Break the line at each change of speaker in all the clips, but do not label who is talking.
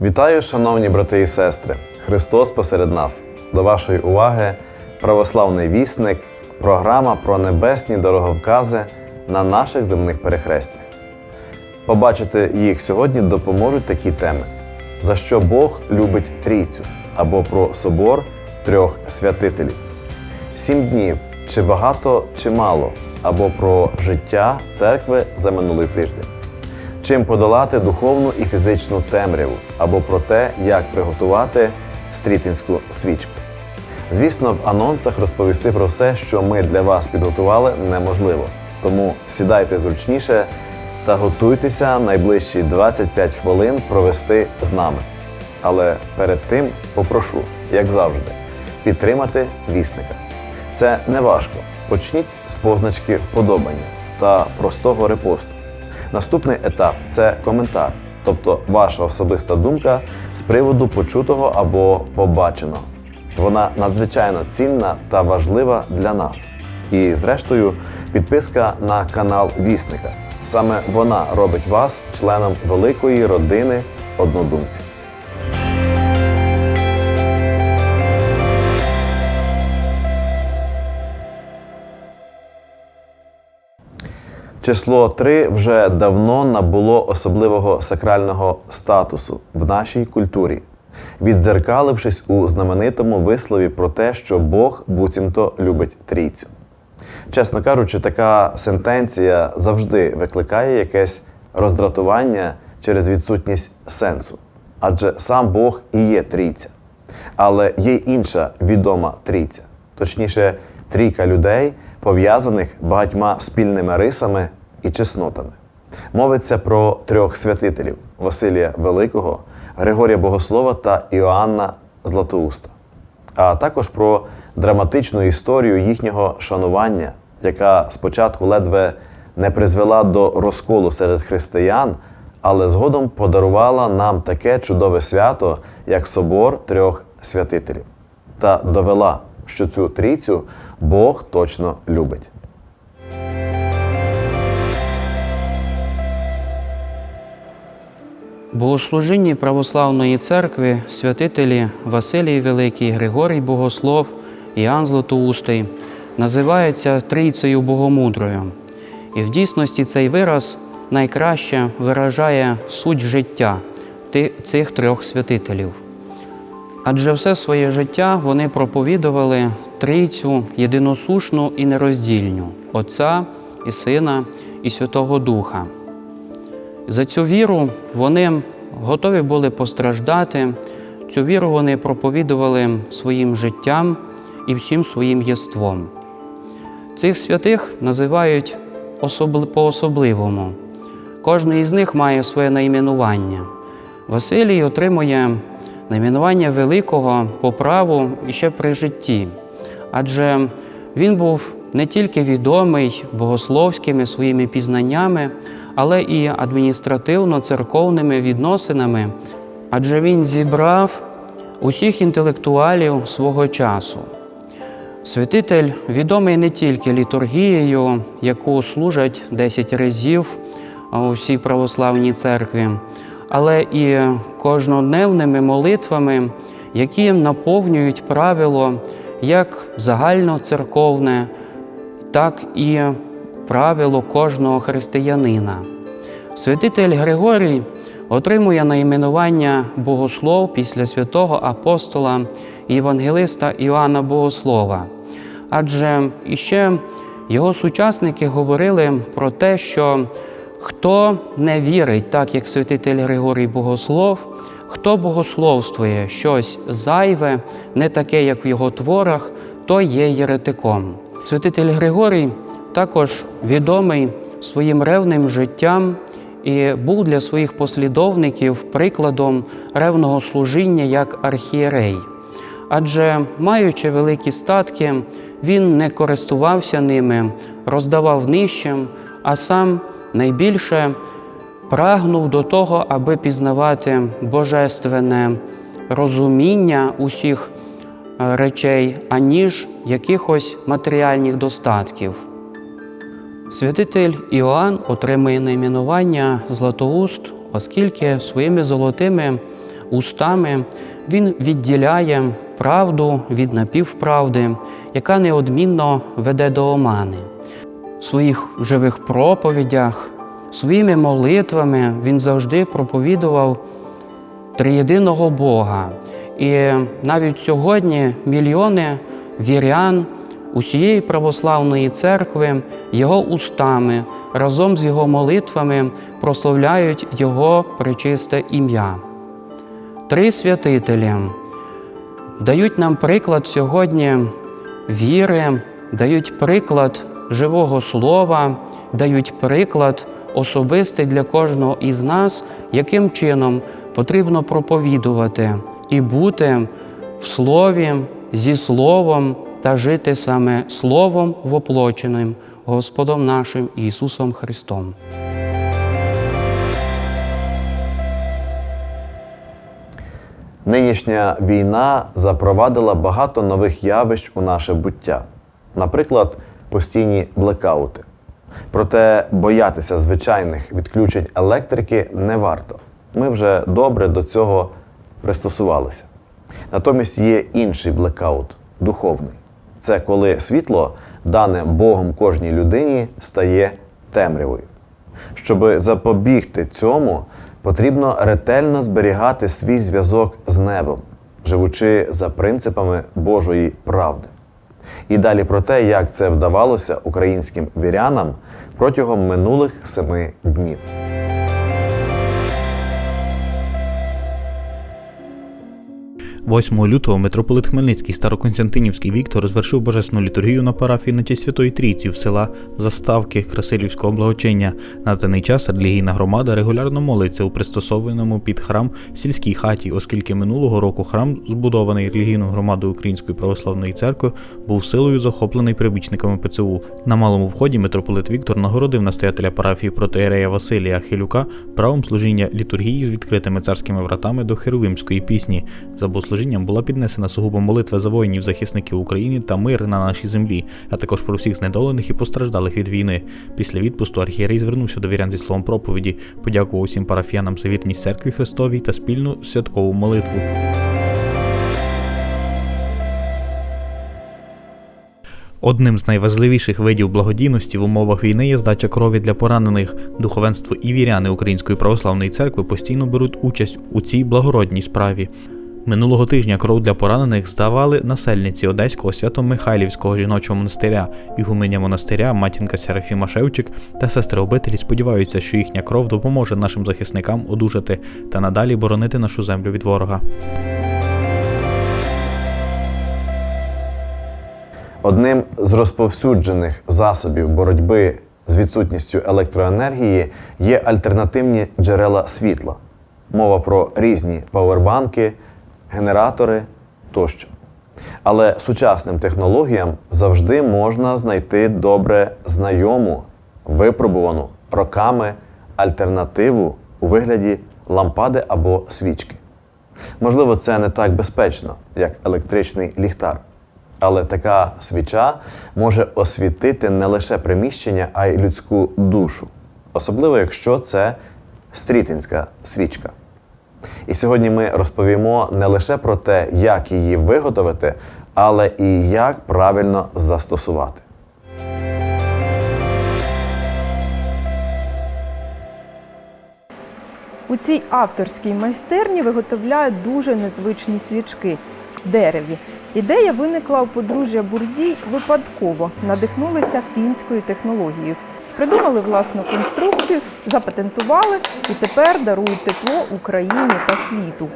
Вітаю, шановні брати і сестри! Христос посеред нас. До вашої уваги православний вісник, програма про небесні дороговкази на наших земних перехрестях. Побачити їх сьогодні допоможуть такі теми: за що Бог любить трійцю або про собор трьох святителів, сім днів чи багато, чи мало, або про життя церкви за минулий тиждень чим подолати духовну і фізичну темряву, або про те, як приготувати стрітинську свічку. Звісно, в анонсах розповісти про все, що ми для вас підготували, неможливо. Тому сідайте зручніше та готуйтеся найближчі 25 хвилин провести з нами. Але перед тим попрошу, як завжди, підтримати вісника. Це не важко. Почніть з позначки вподобання та простого репосту. Наступний етап це коментар, тобто ваша особиста думка з приводу почутого або побаченого. Вона надзвичайно цінна та важлива для нас. І, зрештою, підписка на канал Вісника. Саме вона робить вас членом великої родини однодумців. Число 3 вже давно набуло особливого сакрального статусу в нашій культурі, віддзеркалившись у знаменитому вислові про те, що Бог буцімто любить трійцю. Чесно кажучи, така сентенція завжди викликає якесь роздратування через відсутність сенсу, адже сам Бог і є трійця. Але є інша відома трійця, точніше, трійка людей, пов'язаних багатьма спільними рисами і чеснотами. Мовиться про трьох святителів Василія Великого, Григорія Богослова та Іоанна Златоуста, а також про драматичну історію їхнього шанування, яка спочатку ледве не призвела до розколу серед християн, але згодом подарувала нам таке чудове свято, як Собор трьох святителів, та довела, що цю трійцю Бог точно любить.
Богослужінні православної церкви святителі Василій Великий, Григорій Богослов, Іоанн Златоустий називаються Трійцею Богомудрою. І в дійсності цей вираз найкраще виражає суть життя цих трьох святителів. Адже все своє життя вони проповідували трійцю єдиносушну і нероздільну Отця і Сина і Святого Духа. За цю віру вони готові були постраждати. Цю віру вони проповідували своїм життям і всім своїм єством. Цих святих називають особли- по-особливому. Кожний із них має своє найменування. Василій отримує найменування великого по праву і ще при житті, адже він був не тільки відомий богословськими своїми пізнаннями, але і адміністративно-церковними відносинами, адже він зібрав усіх інтелектуалів свого часу. Святитель відомий не тільки літургією, яку служать 10 разів у всій православній церкві, але і кожнодневними молитвами, які наповнюють правило як загальноцерковне, так і правило кожного християнина. Святитель Григорій отримує найменування богослов після святого апостола і євангелиста Іоанна Богослова. Адже іще його сучасники говорили про те, що хто не вірить, так як святитель Григорій Богослов, хто богословствує щось зайве, не таке, як в його творах, то є єретиком. Святитель Григорій також відомий своїм ревним життям і був для своїх послідовників прикладом ревного служіння як архієрей. Адже, маючи великі статки, він не користувався ними, роздавав нижчим, а сам найбільше прагнув до того, аби пізнавати божественне розуміння усіх е, речей, аніж якихось матеріальних достатків. Святитель Іоанн отримує найменування Златоуст, оскільки своїми золотими устами він відділяє правду від напівправди, яка неодмінно веде до омани. В своїх живих проповідях, своїми молитвами він завжди проповідував триєдиного Бога. І навіть сьогодні мільйони вірян усієї православної церкви його устами разом з його молитвами прославляють Його пречисте ім'я. Три святителі дають нам приклад сьогодні віри, дають приклад живого слова, дають приклад особистий для кожного із нас, яким чином потрібно проповідувати і бути в слові зі словом та жити саме Словом воплоченим Господом нашим Ісусом Христом.
Нинішня війна запровадила багато нових явищ у наше буття, наприклад, постійні блекаути. Проте боятися звичайних відключень електрики не варто. Ми вже добре до цього пристосувалися. Натомість є інший блекаут духовний. Це коли світло, дане Богом кожній людині, стає темрявою. Щоб запобігти цьому, потрібно ретельно зберігати свій зв'язок з небом, живучи за принципами Божої правди. І далі про те, як це вдавалося українським вірянам протягом минулих семи днів.
8 лютого митрополит Хмельницький Староконстантинівський Віктор звершив божественну літургію на парафії на честь Святої Трійці в села Заставки Красилівського благочиння. На даний час релігійна громада регулярно молиться у пристосованому під храм сільській хаті, оскільки минулого року храм, збудований релігійною громадою Української православної церкви, був силою захоплений прибічниками ПЦУ. На малому вході митрополит Віктор нагородив настоятеля парафії протеєрея Василія Хилюка правом служіння літургії з відкритими царськими вратами до херувимської пісні. За богослужінням була піднесена сугубо молитва за воїнів захисників України та мир на нашій землі, а також про всіх знедолених і постраждалих від війни. Після відпусту архієрей звернувся до вірян зі словом проповіді, подякував усім парафіянам за вірність церкві Христовій та спільну святкову молитву. Одним з найважливіших видів благодійності в умовах війни є здача крові для поранених. Духовенство і віряни Української православної церкви постійно беруть участь у цій благородній справі. Минулого тижня кров для поранених здавали насельниці Одеського Свято-Михайлівського жіночого монастиря, ігуменя монастиря, матінка Серафіма Шевчик та сестри обителі сподіваються, що їхня кров допоможе нашим захисникам одужати та надалі боронити нашу землю від ворога.
Одним з розповсюджених засобів боротьби з відсутністю електроенергії є альтернативні джерела світла. Мова про різні павербанки, генератори тощо. Але сучасним технологіям завжди можна знайти добре знайому, випробувану роками альтернативу у вигляді лампади або свічки. Можливо, це не так безпечно, як електричний ліхтар. Але така свіча може освітити не лише приміщення, а й людську душу, особливо якщо це стрітинська свічка. І сьогодні ми розповімо не лише про те, як її виготовити, але і як правильно застосувати.
У цій авторській майстерні виготовляють дуже незвичні свічки дереві. Ідея виникла у подружжя Бурзій випадково, надихнулися фінською технологією. Придумали власну конструкцію, запатентували і тепер дарують тепло Україні та світу.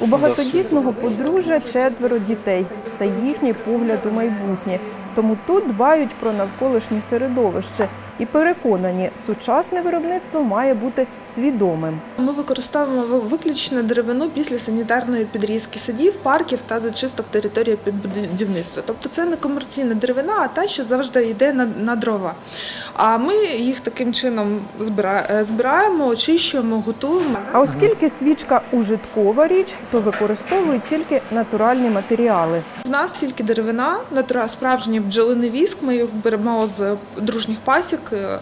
У багатодітного подружжя четверо дітей. Це їхній погляд у майбутнє. Тому тут дбають про навколишнє середовище і переконані, сучасне виробництво має бути свідомим.
Ми використовуємо виключно деревину після санітарної підрізки садів, парків та зачисток території під будівництва. Тобто це не комерційна деревина, а та, що завжди йде на, на дрова. А ми їх таким чином е, збираємо, очищуємо, готуємо.
А оскільки свічка ужиткова річ, то використовують тільки натуральні матеріали.
В нас тільки деревина, натура, справжній бджолиний віск. Ми їх беремо з дружніх пасік е,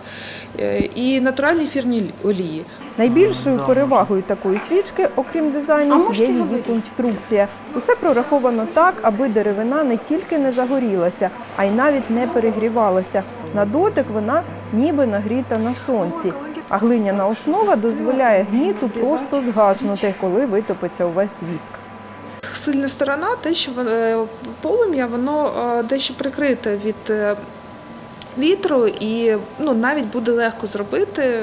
е, і натуральні ефірні олії.
Найбільшою перевагою такої свічки, окрім дизайну, є її конструкція. Усе прораховано так, аби деревина не тільки не загорілася, а й навіть не перегрівалася. На дотик вона ніби нагріта на сонці. А глиняна основа дозволяє гніту просто згаснути, коли витопиться увесь віск.
Сильна сторона, те, що е, полум'я, воно дещо прикрите від вітру, і ну, навіть буде легко зробити,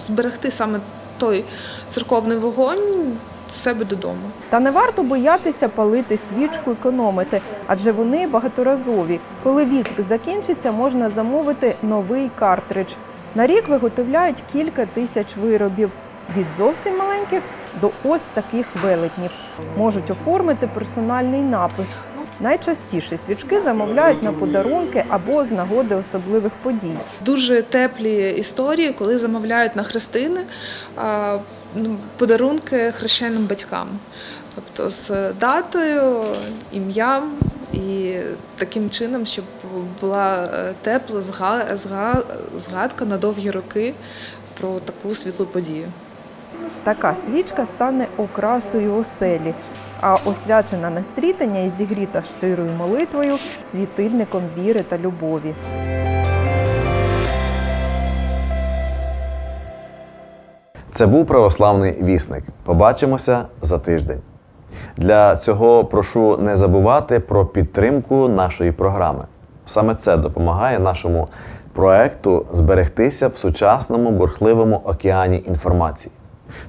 зберегти саме той церковний вогонь себе додому.
Та не варто боятися палити свічку, економити, адже вони багаторазові. Коли віск закінчиться, можна замовити новий картридж. На рік виготовляють кілька тисяч виробів від зовсім маленьких до ось таких велетнів. Можуть оформити персональний напис. Найчастіше свічки замовляють на подарунки або з нагоди особливих подій.
Дуже теплі історії, коли замовляють на хрестини ну, подарунки хрещеним батькам. Тобто з датою, ім'ям і таким чином, щоб була е, тепла зга- зга- згадка на довгі роки про таку світлу подію.
Така свічка стане окрасою оселі, а освячена на стрітання і зігріта щирою молитвою світильником віри та любові.
Це був православний вісник. Побачимося за тиждень. Для цього прошу не забувати про підтримку нашої програми. Саме це допомагає нашому проекту зберегтися в сучасному бурхливому океані інформації.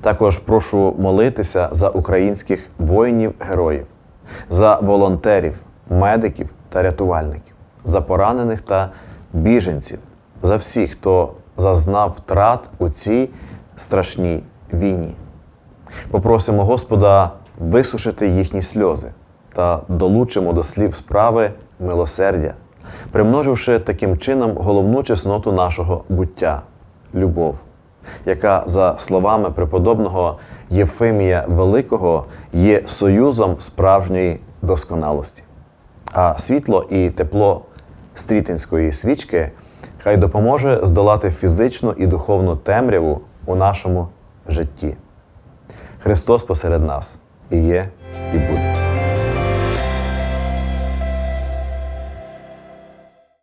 Також прошу молитися за українських воїнів-героїв, за волонтерів, медиків та рятувальників, за поранених та біженців, за всіх, хто зазнав втрат у цій страшній війні. Попросимо Господа висушити їхні сльози та долучимо до слів справи милосердя, примноживши таким чином головну чесноту нашого буття любов, яка, за словами преподобного Єфимія Великого, є союзом справжньої досконалості. А світло і тепло стрітинської свічки хай допоможе здолати фізичну і духовну темряву у нашому житті. Христос посеред нас і є, і буде.